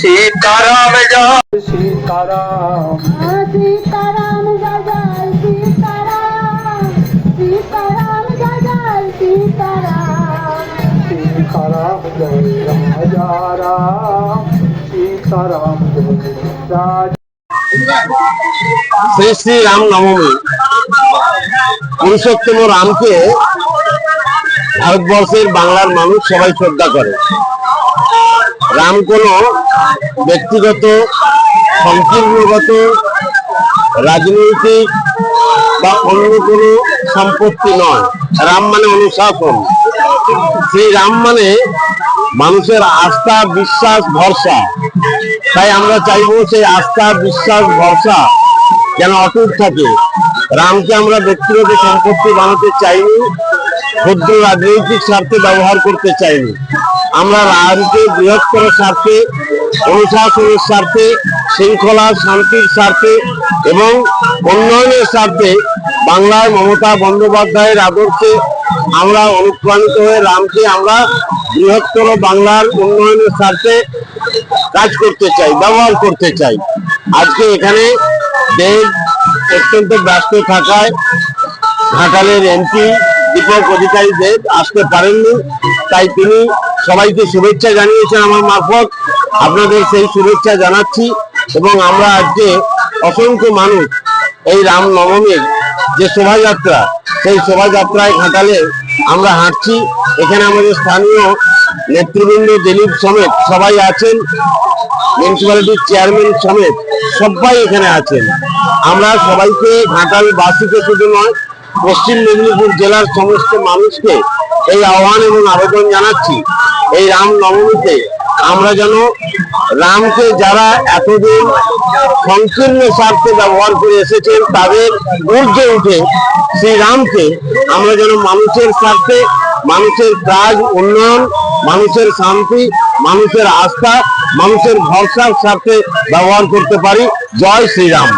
সীতারাম সীতারাম সীতারাম শ্রী শ্রী রাম নবমী। পুরুষোত্তম রামকে ভারতবর্ষের বাংলার মানুষ সবাই শ্রদ্ধা করে। রাম কোনো ব্যক্তিগত, সংকীর্ণগত, রাজনৈতিক বা অন্য কোনো সম্পত্তি নয়। রাম মানে অনুশাসন। সেই রাম মানে মানুষের আস্থা, বিশ্বাস, ভরসা। তাই আমরা চাইব সেই আস্থা, বিশ্বাস, ভরসা যেন অটুট থাকে। রামকে আমরা ব্যক্তিগত সম্পত্তি বানাতে চাইনি ক্ষুদ্র রাজনৈতিক স্বার্থে ব্যবহার করতে চাইনি। আমরা রামকে বৃহত্তর স্বার্থে, অনুশাসনের স্বার্থে, শৃঙ্খলা, শান্তির স্বার্থে এবং উন্নয়নের স্বার্থে বাংলায় মমতা বন্দ্যোপাধ্যায়ের আদর্শে আমরা অনুপ্রাণিত হয়ে রামকে আমরা বৃহত্তর বাংলার উন্নয়নের স্বার্থে কাজ করতে চাই, ব্যবহার করতে চাই। আজকে এখানে দেব অত্যন্ত ব্যস্ত থাকায় ঘাটালের এমপি দীপক অধিকারী দেব আসতে পারেননি, তাই তিনি সবাইকে শুভেচ্ছা জানিয়েছেন আমার মারফত। আপনাদের সেই শুভেচ্ছা জানাচ্ছি এবং আমরা আজকে অসংখ্য মানুষ এই রাম নবমীর যে শোভাযাত্রা, সেই শোভাযাত্রায় ঘাটালে আমরা হাঁটছি। এখানে আমাদের স্থানীয় নেতৃবৃন্দ দিলীপ সমেত সবাই আছেন। মিউনিসিপ্যালিটির চেয়ারম্যান সমেত সবাই এখানে আছেন। আমরা সবাইকে ঘাটাল বাসীকে শুধু নয় পশ্চিম মেদিনীপুর জেলার সমস্ত মানুষকে এই আহ্বান এবং আবেদন জানাচ্ছি। এই রাম নবমীতে আমরা যেন রামকে যারা এতদিন সংকীর্ণ স্বার্থে ব্যবহার করে এসেছেন, তাদের ঊর্ধ্বে উঠে শ্রী রামকে আমরা যেন মানুষের স্বার্থে, মানুষের কাজ, উন্নয়ন, মানুষের শান্তি, মানুষের আস্থা, মানুষের ভরসার স্বার্থে ব্যবহার করতে পারি। জয় শ্রীরাম।